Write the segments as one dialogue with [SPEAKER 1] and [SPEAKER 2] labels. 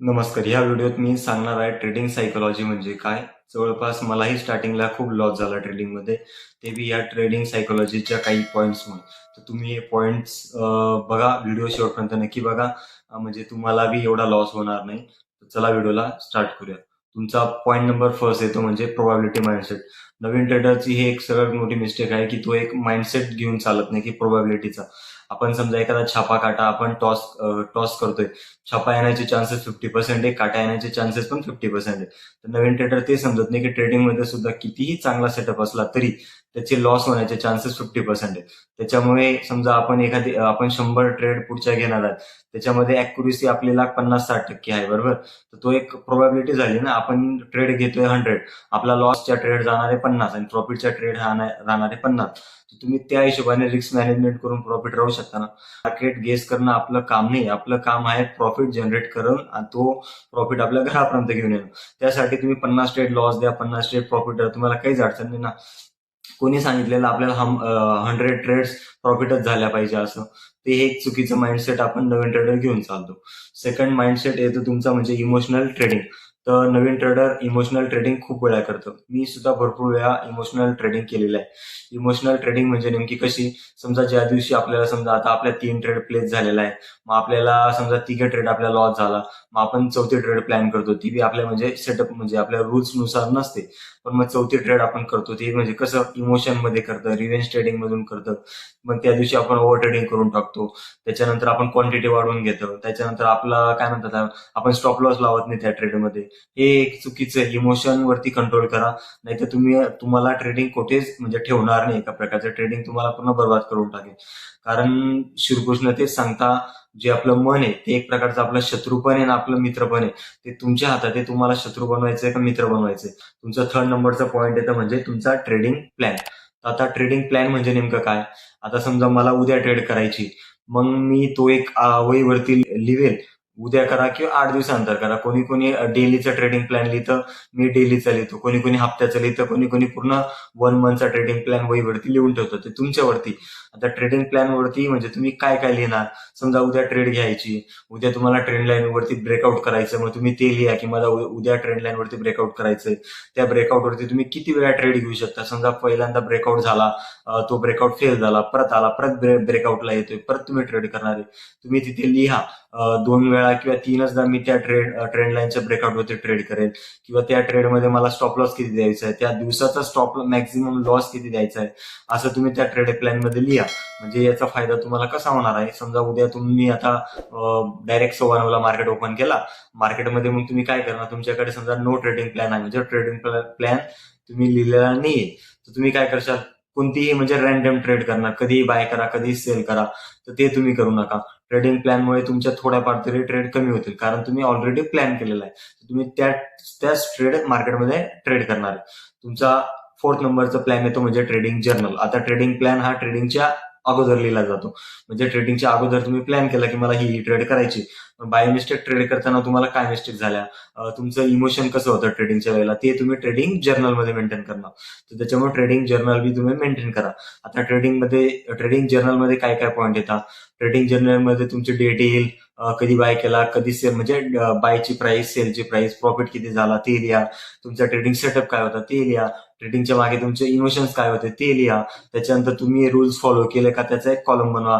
[SPEAKER 1] नमस्कार या व्हिडिओत मी सांगणार आहे ट्रेडिंग सायकोलॉजी म्हणजे काय? जवळपास मलाही स्टार्टिंगला खूप लॉस झाला ट्रेडिंगमध्ये ते बी या ट्रेडिंग सायकोलॉजीच्या काही पॉईंट्समुळे तर तुम्ही हे पॉईंट्स बघा व्हिडिओ शेवटपर्यंत नक्की बघा. म्हणजे तुम्हाला बी एवढा लॉस होणार नाही. तर चला व्हिडिओला स्टार्ट करूया तुमचा पॉईंट नंबर फर्स्ट येतो म्हणजे प्रोबॅबिलिटी माइंडसेट नवीन ट्रेडरची ही एक सगळ्यात मोठी मिस्टेक आहे की तो एक माइंडसेट घेऊन चालत नाही की प्रोबॅबिलिटीचा आपण समजा एखादा छापा काटा आपण टॉस टॉस करतोय. छापा येण्याचे चान्सेस फिफ्टी पर्सेंट आहे काटा येण्याचे चान्सेस पण फिफ्टी पर्सेंट आहे. तर नवीन ट्रेडर ते समजत नाही की ट्रेडिंगमध्ये सुद्धा कितीही चांगला सेटअप असला तरी त्याचे लॉस होण्याचे चान्सेस फिफ्टी पर्सेंट आहे. त्याच्यामुळे समजा आपण एखादी आपण शंभर ट्रेड पुढच्या घेणार आहात त्याच्यामध्ये अॅक्युरेसी आपल्याला पन्नास साठ टक्के आहे बरोबर? तर तो एक प्रोबॅबिलिटी झाली ना आपण ट्रेड घेतोय हंड्रेड आपला लॉसच्या ट्रेड जाणार आहे पन्नास आणि प्रॉफिटच्या ट्रेड राहणार आहे पन्नास. तुम्ही त्या हिशोबाने रिस्क मॅनेजमेंट करून प्रॉफिट राहू शकता ना. मार्केट गेस करणं आपलं काम नाही. आपलं काम आहे प्रॉफिट जनरेट करून आणि तो प्रॉफिट आपल्या घरापर्यंत घेऊन येणं. त्यासाठी तुम्ही पन्नास ट्रेड लॉस द्या पन्नास ट्रेड प्रॉफिट तुम्हाला काहीच अडचण नाही ना. कोणी सांगितलेलं आपल्याला हम हंड्रेड ट्रेड्स प्रॉफिटच झाल्या पाहिजे असं. ते हे एक चुकीचं माइंडसेट आपण नवीन ट्रेडर घेऊन चालतो. सेकंड माइंडसेट येतो तुमचा म्हणजे इमोशनल ट्रेडिंग तर नवीन ट्रेडर इमोशनल ट्रेडिंग खूप वेळा करतो. मी सुद्धा भरपूर वेळा इमोशनल ट्रेडिंग केलेलं आहे. इमोशनल ट्रेडिंग म्हणजे नेमकी कशी? समजा ज्या दिवशी आपल्याला समजा आता आपल्या तीन ट्रेड प्लेस झालेला आहे मग आपल्याला समजा तिघे ट्रेड आपला लॉस झाला मग आपण चौथी ट्रेड प्लॅन करतो. ती बी आपल्या म्हणजे सेटअप म्हणजे आपल्या रुल्सनुसार नसते. पण मग चौथी ट्रेड आपण करतो. ते म्हणजे कसं इमोशनमध्ये करतं रिव्हेंज ट्रेडिंग मधून करतं. मग त्या दिवशी आपण ओव्हर ट्रेडिंग करून टाकतो. त्याच्यानंतर आपण क्वांटिटी वाढवून घेतो. त्याच्यानंतर आपला काय म्हणतात आपण स्टॉप लॉस लावत नाही त्या ट्रेडमध्ये हे एक चुकीचं इमोशन वरती कंट्रोल करा. नाहीतर तुम्ही तुम्हाला ट्रेडिंग कुठेच म्हणजे ठेवणार नाही. एका प्रकारचं ट्रेडिंग तुम्हाला पूर्ण बर्बाद करून टाकेल. कारण श्रीकृष्ण तेच सांगता जे आपलं मन आहे ते एक प्रकारचं आपलं शत्रू पण आहे आणि आपलं मित्र पण आहे. ते तुमच्या हातात आहे तुम्हाला शत्रू बनवायचंय का मित्र बनवायचंय? तुमचा थर्ड नंबरचा पॉईंट येतं म्हणजे तुमचा ट्रेडिंग प्लॅन आता ट्रेडिंग प्लॅन म्हणजे नेमकं काय? आता समजा मला उद्या ट्रेड करायची मग मी तो एक आवळीवरती वहीवरती लिवेल. उद्या करा किंवा आठ दिवसानंतर करा. कोणी कोणी डेलीचं ट्रेडिंग प्लॅन लिहितं मी डेलीचं लिहितो. कोणी कोणी हप्त्याचं लिहितं कोणी कोणी पूर्ण वन मंथचा ट्रेडिंग प्लॅन वहीवरती लिहून ठेवतो ते तुमच्यावरती. आता ट्रेडिंग प्लॅनवरती म्हणजे तुम्ही काय काय लिहिणार? समजा उद्या ट्रेड घ्यायची उद्या तुम्हाला ट्रेंड लाईनवरती ब्रेकआउट करायचं मग तुम्ही ते लिहा की मला उद्या ट्रेंड लाईनवरती ब्रेकआउट करायचंय. त्या ब्रेकआउट वरती तुम्ही किती वेळा ट्रेड घेऊ शकता? समजा पहिल्यांदा ब्रेकआउट झाला तो ब्रेकआउट फेल झाला परत आला परत ब्रेकआउटला येतोय परत तुम्ही ट्रेड करणार. आहे तुम्ही तिथे लिहा. दोन वेळा किंवा तीनचदा मी त्या ट्रेड ट्रेंड लाईनच्या ब्रेकआउट वरती ट्रेड करेल. किंवा त्या ट्रेडमध्ये मला स्टॉप लॉस किती द्यायचा आहे? त्या दिवसाचा स्टॉप मॅक्झिमम लॉस किती द्यायचा आहे? असं तुम्ही त्या ट्रेड प्लॅनमध्ये लिहा. म्हणजे याचा फायदा तुम्हाला कसा होणार आहे? समजा उद्या तुम्ही आता डायरेक्ट सव्वा मार्केट ओपन केला. मार्केटमध्ये मग तुम्ही काय करणार? तुमच्याकडे समजा नो ट्रेडिंग प्लॅन आहे. म्हणजे ट्रेडिंग प्लॅन तुम्ही लिहिलेला नाहीये तर तुम्ही काय करशाल? कोणतीही म्हणजे रॅन्डम ट्रेड करणार. कधीही बाय करा कधीही सेल करा. तर ते तुम्ही करू नका. ट्रेडिंग प्लॅनमुळे तुमच्या थोड्याफार तरी ट्रेड कमी होतील. कारण तुम्ही ऑलरेडी प्लॅन केलेला आहे. तुम्ही त्या त्याच ट्रेड मार्केटमध्ये ट्रेड करणार आहे. तुमचा फोर्थ नंबरचा प्लॅन येतो म्हणजे ट्रेडिंग जर्नल आता ट्रेडिंग प्लॅन हा ट्रेडिंगच्या अगोदर लिहिला जातो. म्हणजे ट्रेडिंगच्या अगोदर तुम्ही प्लॅन केला की मला ही ट्रेड करायची. बाय मिस्टेक ट्रेड करताना तुम्हाला काय मिस्टेक झाल्या? तुमचं इमोशन कसं होतं ट्रेडिंगच्या वेळेला? ते तुम्ही ट्रेडिंग जर्नलमध्ये मेंटेन करणार. तर त्याच्यामुळे ट्रेडिंग जर्नल बी तुम्ही मेंटेन करा. आता ट्रेडिंगमध्ये ट्रेडिंग जर्नलमध्ये काय काय पॉईंट येतात? ट्रेडिंग जर्नलमध्ये तुमची डेट येईल कधी बाय केला कधी सेल म्हणजे बायची प्राइस सेलची प्राइस प्रॉफिट किती झाला ते लिहा. तुमचा ट्रेडिंग सेटअप काय होता ते लिहा. ट्रेडिंगच्या मागे तुमचे इमोशन्स काय होते ते लिहा. त्याच्यानंतर तुम्ही रुल्स फॉलो केले का त्याचा एक कॉलम बनवा.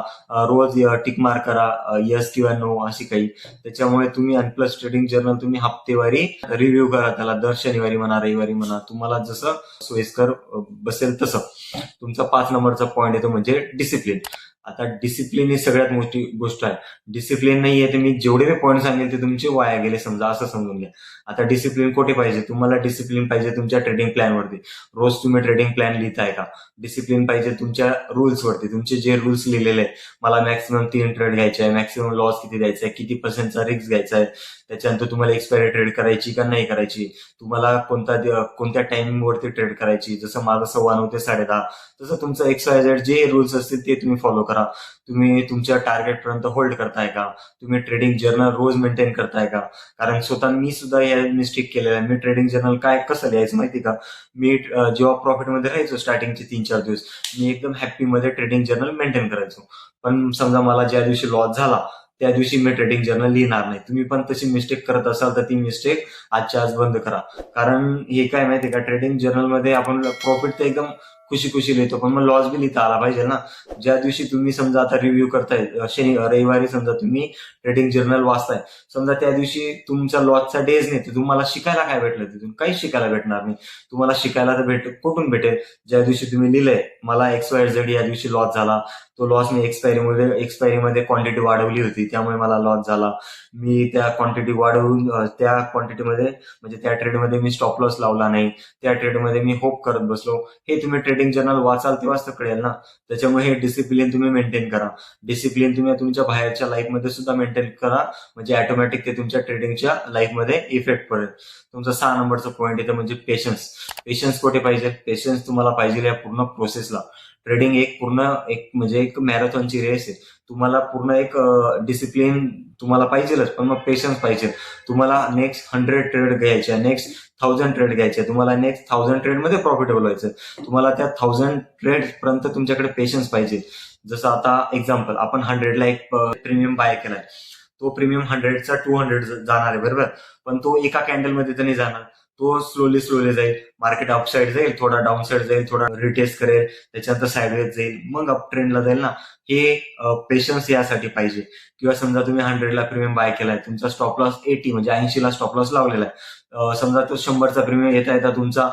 [SPEAKER 1] रोज टिक मार्क करा यस किंवा नो अशी काही. त्याच्यामुळे तुम्ही आणि प्लस ट्रेडिंग जर्नल तुम्ही हप्तेवारी रिव्ह्यू करा त्याला. दर शनिवारी म्हणा रविवारी म्हणा. तुम्हाला जसं सोयीस्कर बसेल तसं. तुमचा पाच नंबरचा पॉईंट येतो म्हणजे डिसिप्लिन आता डिसिप्लिन ही सगळ्यात मोठी गोष्ट आहे. डिसिप्लिन नाही आहे तर मी जेवढे मी पॉईंट सांगेल ते तुमचे वाया गेले समजा असं समजून घ्या. आता डिसिप्लिन कुठे पाहिजे? तुम्हाला डिसिप्लिन पाहिजे तुमच्या ट्रेडिंग प्लॅनवरती रोज तुम्ही ट्रेडिंग प्लॅन लिहिताय का? डिसिप्लिन पाहिजे तुमच्या रुल्सवरती तुमचे जे रूल्स लिहिलेले आहे मला मॅक्सिमम तीन ट्रेड घ्यायचे आहे मॅक्सिमम लॉस किती द्यायचा आहे किती पर्सेंटचा रिस्क घ्यायचा आहे त्याच्यानंतर तुम्हाला एक्सपायरी ट्रेड करायची का नाही करायची? तुम्हाला कोणता कोणत्या टायमिंगवरती ट्रेड करायची? जसं माझं सव्वा नऊ ते साडेदहा तसं तुमचं एक्सवायझेड जे रूल्स असतील ते तुम्ही फॉलो करा. तुम्ही तुमच्या टार्गेट पर्यंत होल्ड करताय का? तुम्ही ट्रेडिंग जर्नल रोज मेंटेन करताय का? कारण स्वतः मी सुद्धा या मिस्टेक केलेला आहे. मी ट्रेडिंग जर्नल काय कसं लिहायचं माहिती का? मी जेव्हा प्रॉफिटमध्ये राहायचो स्टार्टिंगचे तीन चार दिवस मी एकदम हॅप्पी मध्ये ट्रेडिंग जर्नल मेंटेन करायचो. पण समजा मला ज्या दिवशी लॉस झाला त्या दिवशी मी ट्रेडिंग जर्नल लिहिणार नाही. तुम्ही पण तशी मिस्टेक करत असाल तर ती मिस्टेक आजच्या आज बंद करा. कारण हे काय माहितीये का? ट्रेडिंग जर्नलमध्ये आपण प्रॉफिट तर एकदम खुशी खुशी लिहितो. पण मग लॉस बी लिहिता आला पाहिजे ना. ज्या दिवशी तुम्ही समजा आता रिव्ह्यू करताय शनि रविवारी समजा तुम्ही ट्रेडिंग जर्नल वाचताय समजा त्या दिवशी तुमचा लॉसचा डेज नाही तर तुम्हाला शिकायला काय भेटलं तिथून? काही शिकायला भेटणार नाही. तुम्हाला शिकायला तर भेट कुठून भेटेल? ज्या दिवशी तुम्ही लिहिलंय मला एक्स वाय झेड या दिवशी लॉस झाला. तो लॉस मी एक्सपायरीमध्ये एक्सपायरीमध्ये क्वांटिटी वाढवली होती. त्यामुळे मला लॉस झाला. मी त्या क्वांटिटी वाढवून त्या त्या क्वांटिटीमध्ये म्हणजे त्या ट्रेडमध्ये मी स्टॉप लॉस लावला नाही. त्या ट्रेडमध्ये मी होप करत बसलो. हे तुम्ही ट्रेडिंग जर्नल वाचाल तेव्हाच तर कळेल ना. त्याच्यामुळे हे डिसिप्लिन तुम्ही मेंटेन करा. डिसिप्लिन तुम्ही तुमच्या बाहेरच्या लाईफमध्ये सुद्धा मेंटेन करा. म्हणजे ऑटोमॅटिक ते तुमच्या ट्रेडिंगच्या लाईफमध्ये इफेक्ट पडेल. तुमचा सहा नंबरचा पॉईंट येतो म्हणजे पेशन्स पेशन्स कुठे पाहिजे? पेशन्स तुम्हाला पाहिजे या पूर्ण प्रोसेसला ट्रेडिंग एक पूर्ण एक म्हणजे एक मॅरेथॉनची रेस आहे. तुम्हाला पूर्ण एक डिसिप्लिन तुम्हाला पाहिजेलच पण मग पेशन्स पाहिजे. तुम्हाला नेक्स्ट हंड्रेड ट्रेड घ्यायचे नेक्स्ट थाउजंड ट्रेड घ्यायचे तुम्हाला नेक्स्ट थाउजंड ट्रेडमध्ये प्रॉफिटेबल व्हायचं. तुम्हाला त्या थाउजंड ट्रेड पर्यंत तुमच्याकडे पेशन्स पाहिजे. जसं आता एक्झाम्पल आपण हंड्रेडला एक प्रीमियम बाय केलाय. तो प्रीमियम हंड्रेडचा टू हंड्रेड जाणार आहे बरोबर? पण तो एका कॅन्डलमध्ये तर नाही जाणार. तो स्लोली स्लोली जाईल. मार्केट अपसाईड जाईल थोडा डाऊन साईड जाईल थोडा रिटेस्ट करेल त्याच्यानंतर साईडवेज जाईल. मग अप ट्रेंडला जाईल ना. हे पेशन्स यासाठी पाहिजे. किंवा समजा तुम्ही हंड्रेडला प्रीमियम बाय केलाय तुमचा स्टॉप लॉस एटी म्हणजे ऐंशीला स्टॉप लॉस लावलेला आहे. समजा तो शंभरचा प्रीमियम येता येता तुमचा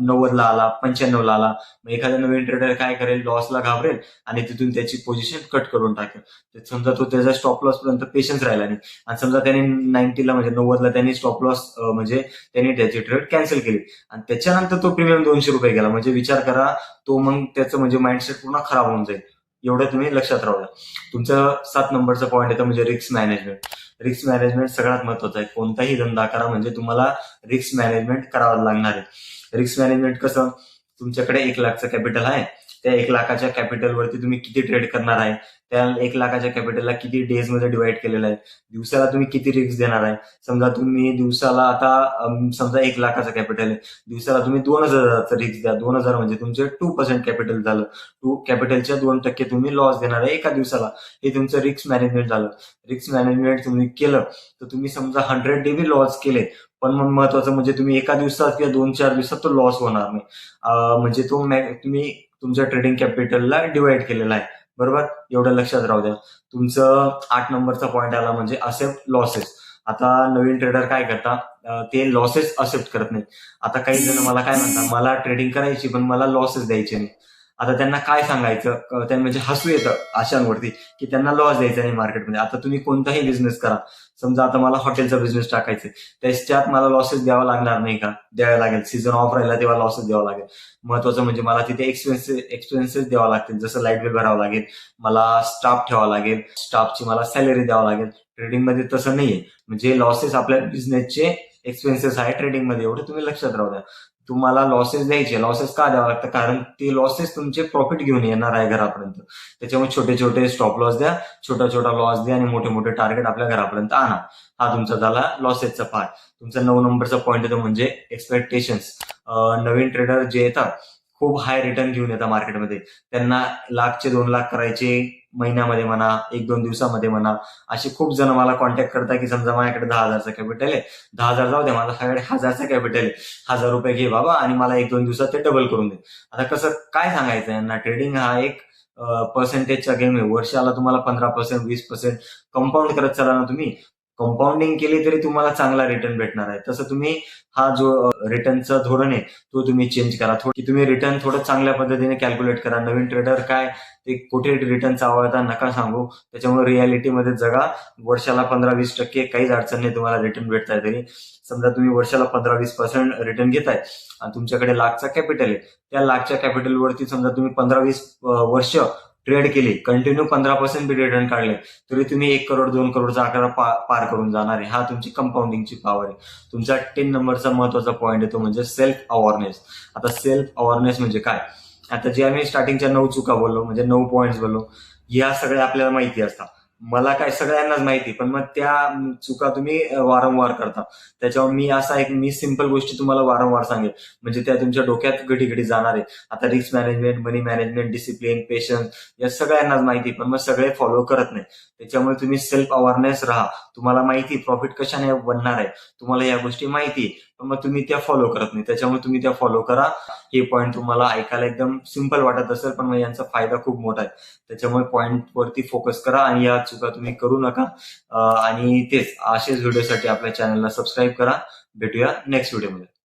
[SPEAKER 1] नव्वदला आला पंच्याण्णवला आला मग एखादा नवीन ट्रेडर काय करेल? लॉसला घाबरेल आणि तिथून त्याची पोझिशन कट करून टाकेल. तर समजा तो त्याचा स्टॉप लॉस पर्यंत पेशन्स राहिला नाही. आणि समजा त्याने नाईन्टीला म्हणजे नव्वदला त्यांनी स्टॉप लॉस म्हणजे त्यांनी त्याची ट्रेड कॅन्सल केली. आणि त्याच्यानंतर तो प्रीमियम दोनशे रुपये गेला. म्हणजे विचार करा तो मग त्याचं म्हणजे माइंडसेट पूर्ण खराब होऊन जाईल. एवढं तुम्ही लक्षात राहूया तुमचा तुमचं सात नंबरचा पॉईंट येतं म्हणजे रिस्क मॅनेजमेंट रिस्क मॅनेजमेंट सगळ्यात महत्वाचं आहे. कोणताही धंदा करा म्हणजे तुम्हाला रिस्क मॅनेजमेंट करावं लागणार आहे. रिस्क मॅनेजमेंट कसं? तुमच्याकडे एक लाखचं कॅपिटल आहे. त्या एक लाखाच्या कॅपिटलवरती तुम्ही किती ट्रेड करणार आहे त्या एक लाखाच्या कॅपिटलला किती डेजमध्ये डिवाइड केलेलं आहे दिवसाला तुम्ही किती रिस्क देणार आहे? समजा तुम्ही दिवसाला आता समजा एक लाखाचं कॅपिटल आहे दिवसाला तुम्ही दोन हजाराचं रिस्क द्या दोन हजार म्हणजे तुमचे टू पर्सेंट कॅपिटल झालं. टू कॅपिटलच्या दोन टक्के तुम्ही लॉस देणार आहे एका दिवसाला. हे तुमचं रिस्क मॅनेजमेंट झालं. रिस्क मॅनेजमेंट तुम्ही केलं तर तुम्ही समजा हंड्रेड डे बी लॉस केले. पण मग महत्वाचं म्हणजे तुम्ही एका दिवसात किंवा दोन चार दिवसात तो लॉस होणार नाही. म्हणजे तो मॅ- तुम्ही तुमच्या ट्रेडिंग कॅपिटलला डिवाइड केलेला आहे. बरोबर? एवढं लक्षात राहू द्या. तुमचं आठ नंबरचा पॉईंट आला म्हणजे असेप्ट लॉसेस आता नवीन ट्रेडर काय करतात ते लॉसेस असेप्ट करत नाहीत. आता काही जण मला काय म्हणतात मला ट्रेडिंग करायची पण मला लॉसेस द्यायचे नाही आता त्यांना काय सांगायचं? त्यांना म्हणजे हसू येतं अशांवरती की त्यांना लॉस द्यायचा नाही मार्केटमध्ये आता तुम्ही कोणताही बिझनेस करा. समजा आता मला हॉटेलचा बिझनेस टाकायचा त्याच्यात मला लॉसेस द्यावा लागणार नाही का? द्यावे लागेल. सीझन ऑफ राहिला तेव्हा लॉसेस द्यावा लागेल. महत्वाचं म्हणजे मला तिथे एक्सपेन्सेस एक्सपेन्सेस द्यावा लागतील. जसं लाइट बिल भरावं लागेल. मला स्टाफ ठेवावा लागेल. स्टाफची मला सॅलरी द्यावं लागेल. ट्रेडिंगमध्ये तसं नाहीये. म्हणजे लॉसेस आपल्या बिझनेसचे एक्सपेन्सेस आहे ट्रेडिंगमध्ये एवढं तुम्ही लक्षात राहू द्या. तुम्हाला लॉसेस द्यायचे. लॉसेस का द्यावं लागतं? कारण ते लॉसेस तुमचे प्रॉफिट घेऊन येणार आहे घरापर्यंत. त्याच्यामुळे छोटे छोटे स्टॉप लॉस द्या छोटा छोटा लॉस द्या आणि मोठे मोठे टार्गेट आपल्या घरापर्यंत आणा. हा तुमचा झाला लॉसेसचा पार्ट तुमचा नऊ नंबरचा पॉईंट येतो म्हणजे एक्सपेक्टेशन्स नवीन ट्रेडर जे येतात खूप हाय रिटर्न घेऊन येतात मार्केटमध्ये त्यांना लाखचे दोन लाख करायचे महिन्यामध्ये म्हणा एक दोन दिवसामध्ये म्हणा असे खूप जण मला कॉन्टॅक्ट करतात की समजा माझ्याकडे दहा हजारचा कॅपिटल आहे. दहा हजार जाऊ दे माझ्याकडे हजारचा कॅपिटल आहे. हजार रुपये घे बाबा आणि मला एक दोन दिवसात ते डबल करून दे. आता कसं काय सांगायचं यांना? ट्रेडिंग हा एक पर्सेंटेजचा गेम आहे. वर्षाला तुम्हाला पंधरा पर्सेंट वीस पर्सेंट कंपाऊंड करत चला ना तुम्ही. कंपाऊंडिंग केली तरी तुम्हाला चांगला रिटर्न भेटणार आहे. तसं तुम्ही हा जो रिटर्नचा धोरण आहे तो तुम्ही चेंज करा. थोडी तुम्ही रिटर्न थोडं चांगल्या पद्धतीने कॅल्क्युलेट करा. नवीन ट्रेडर काय ते कुठे रिटर्न चावळता नका सांगू. त्याच्यामुळे रियालिटीमध्ये जगा. वर्षाला पंधरा वीस टक्के काहीच अडचण नाही तुम्हाला रिटर्न भेटताय तरी. समजा तुम्ही वर्षाला पंधरा वीस पर्सेंट रिटर्न घेताय आणि तुमच्याकडे लाखचा कॅपिटल आहे. त्या लाखच्या कॅपिटलवरती समजा तुम्ही पंधरा वीस वर्ष ट्रेड केली. कंटिन्यू पंधरा पर्सेंट रिटर्न काढले. तरी तुम्ही एक करोड दोन करोडचा आकडा पा- पार करून जाणार आहे. हा तुमची कंपाऊंडिंगची पॉवर आहे. तुमचा टेन नंबरचा महत्त्वाचा पॉईंट येतो म्हणजे सेल्फ अवेअरनेस आता सेल्फ अवेअरनेस म्हणजे काय? आता जे आम्ही स्टार्टिंगच्या नऊ चुका बोललो म्हणजे नऊ पॉईंट्स बोललो या सगळ्या आपल्याला माहिती असतात. मला काय सगळ्यांनाच माहिती पण मग त्या चुका तुम्ही वारंवार करता. त्याच्यावर मी असा एक मी सिंपल गोष्टी तुम्हाला वारंवार सांगेल. म्हणजे त्या तुमच्या डोक्यात घडी घडी जाणार आहे. आता risk management money management discipline patience या सगळ्यांनाच माहिती पण मग सगळे फॉलो करत नाही. त्याच्यामुळे तुम्ही सेल्फ अवेअरनेस राहा. तुम्हाला माहिती प्रॉफिट कशाने बनणार आहे. तुम्हाला या गोष्टी माहिती आहे, पण मग तुम्ही त्या फॉलो करत नाही. त्याच्यामुळे तुम्ही त्या फॉलो करा. हे पॉईंट तुम्हाला ऐकायला एकदम सिंपल वाटत असेल पण मग यांचा फायदा खूप मोठा आहे. त्याच्यामुळे पॉईंट वरती फोकस करा आणि या चुका तुम्ही करू नका. आणि तेच असेच व्हिडिओसाठी आपल्या चॅनलला सबस्क्राईब करा. भेटूया नेक्स्ट व्हिडिओमध्ये